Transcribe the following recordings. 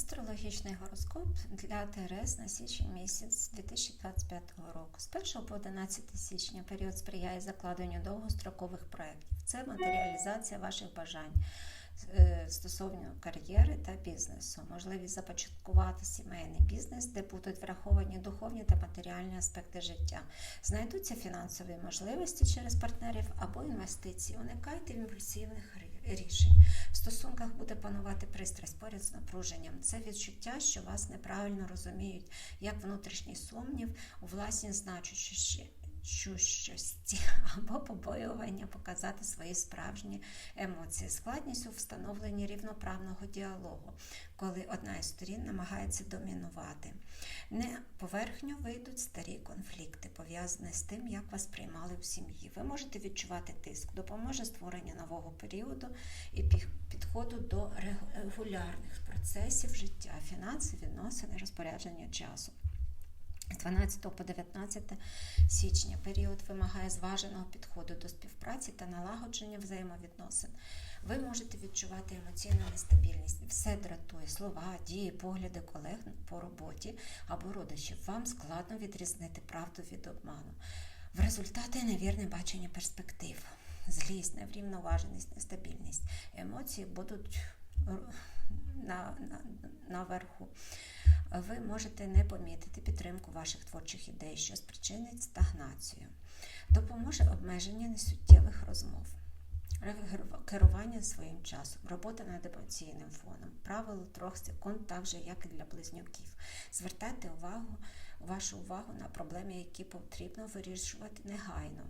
Астрологічний гороскоп для ТРС на січень місяць 2025 року. З 1 по 11 січня період сприяє закладенню довгострокових проєктів. Це матеріалізація ваших бажань е, стосовно кар'єри та бізнесу, можливість започаткувати сімейний бізнес, де будуть враховані духовні та матеріальні аспекти життя. Знайдуться фінансові можливості через партнерів або інвестиції. Уникайте імпульсивних рі- рішень. В стосунках буде панувати пристрасть поряд з напруженням. Це відчуття, що вас неправильно розуміють, як внутрішній сумнів у власній значущості чущості або побоювання показати свої справжні емоції, складність у встановленні рівноправного діалогу, коли одна із сторін намагається домінувати. Не поверхню вийдуть старі конфлікти, пов'язані з тим, як вас приймали в сім'ї. Ви можете відчувати тиск, допоможе створення нового періоду і підходу до регулярних процесів життя, фінанси, відносини, розпорядження часу. З 12 по 19 січня період вимагає зваженого підходу до співпраці та налагодження взаємовідносин. Ви можете відчувати емоційну нестабільність. Все дратує слова, дії, погляди колег по роботі або родичів. Вам складно відрізнити правду від обману. В результаті невірне бачення перспектив, злість, неврівноваженість, нестабільність. Емоції будуть р- на, на, наверху ви можете не помітити підтримку ваших творчих ідей, що спричинить стагнацію. Допоможе обмеження несуттєвих розмов, керування своїм часом, робота над емоційним фоном, правило трьох секунд, так же, як і для близнюків. Звертайте увагу, вашу увагу на проблеми, які потрібно вирішувати негайно.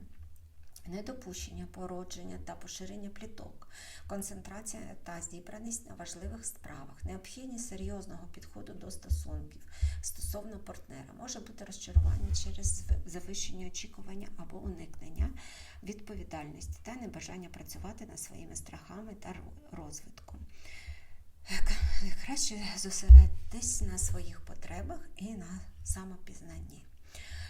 Недопущення породження та поширення пліток, концентрація та зібраність на важливих справах, необхідність серйозного підходу до стосунків стосовно партнера, може бути розчарування через завищення очікування або уникнення відповідальності та небажання працювати над своїми страхами та розвитком. Краще зосередитись на своїх потребах і на самопізнанні.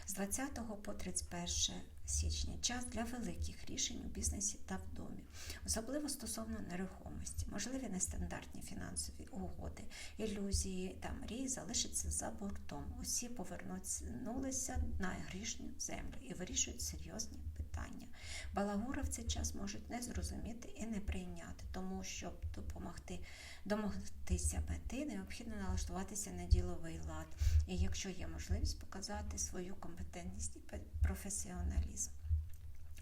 З 20 по 31 січня час для великих рішень у бізнесі та в домі, особливо стосовно нерухомості, можливі нестандартні фінансові угоди, ілюзії та мрії залишаться за бортом. Усі повернулися на грішню землю і вирішують серйозні питання. Балагури в цей час можуть не зрозуміти і не прийняти, тому щоб допомогти домогтися мети, необхідно налаштуватися на діловий лад, і якщо є можливість показати свою компетентність і професіоналізм.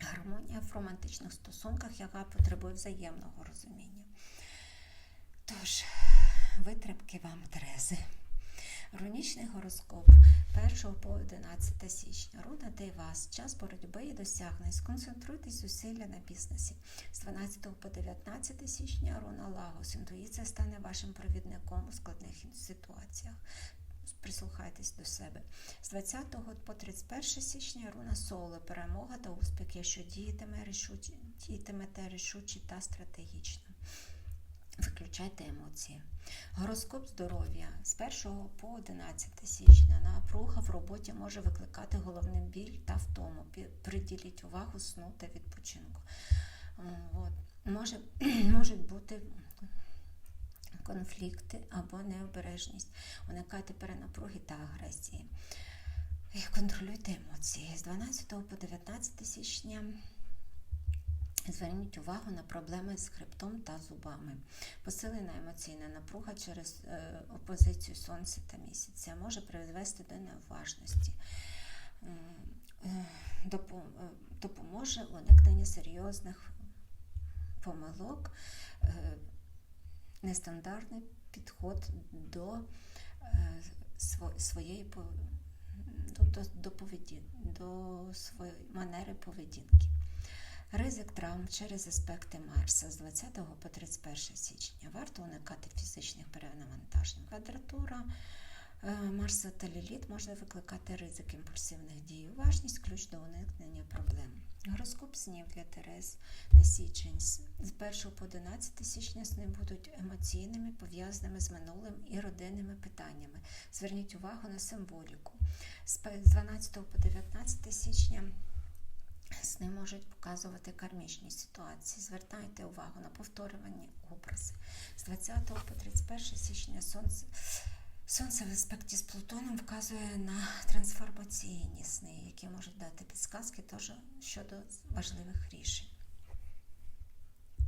Гармонія в романтичних стосунках, яка потребує взаємного розуміння. Тож, витребки вам Терези. Рунічний гороскоп 1 по 11 січня. Руна де вас. Час боротьби і досягнень. Сконцентруйтесь зусилля на бізнесі. З 12 по 19 січня руна Лагос. Інтуїція стане вашим провідником у складних ситуаціях. Прислухайтесь до себе. З 20 по 31 січня руна Соло. Перемога та успіх, якщо діятиме рішучі, діятимете рішучі та стратегічно. Виключайте емоції. Гороскоп здоров'я з 1 по 11 січня напруга в роботі може викликати головний біль та втому. Приділіть увагу сну та відпочинку. От. Може, можуть бути конфлікти або необережність. Уникайте перенапруги та агресії. Контролюйте емоції. З 12 по 19 січня Зверніть увагу на проблеми з хребтом та зубами. Посилена емоційна напруга через е, опозицію сонця та місяця може привести до неуважності. Е, е, Допоможе уникнення серйозних помилок, нестандартний підход до е, своєї до, до, до, поведі, до своєї манери поведінки. Ризик травм через аспекти Марса з 20 по 31 січня. Варто уникати фізичних перенавантажень. Квадратура Марса та Ліліт може викликати ризик імпульсивних дій. Уважність ключ до уникнення проблем. Гороскоп снів для Терез на січень. З з 1 по 11 січня сни будуть емоційними, пов'язаними з минулим і родинними питаннями. Зверніть увагу на символіку. З 12 по 19 січня Сни можуть показувати кармічні ситуації. Звертайте увагу на повторювані образи. З 20 по 31 січня сонце, сонце в аспекті з Плутоном вказує на трансформаційні сни, які можуть дати підсказки теж щодо важливих рішень.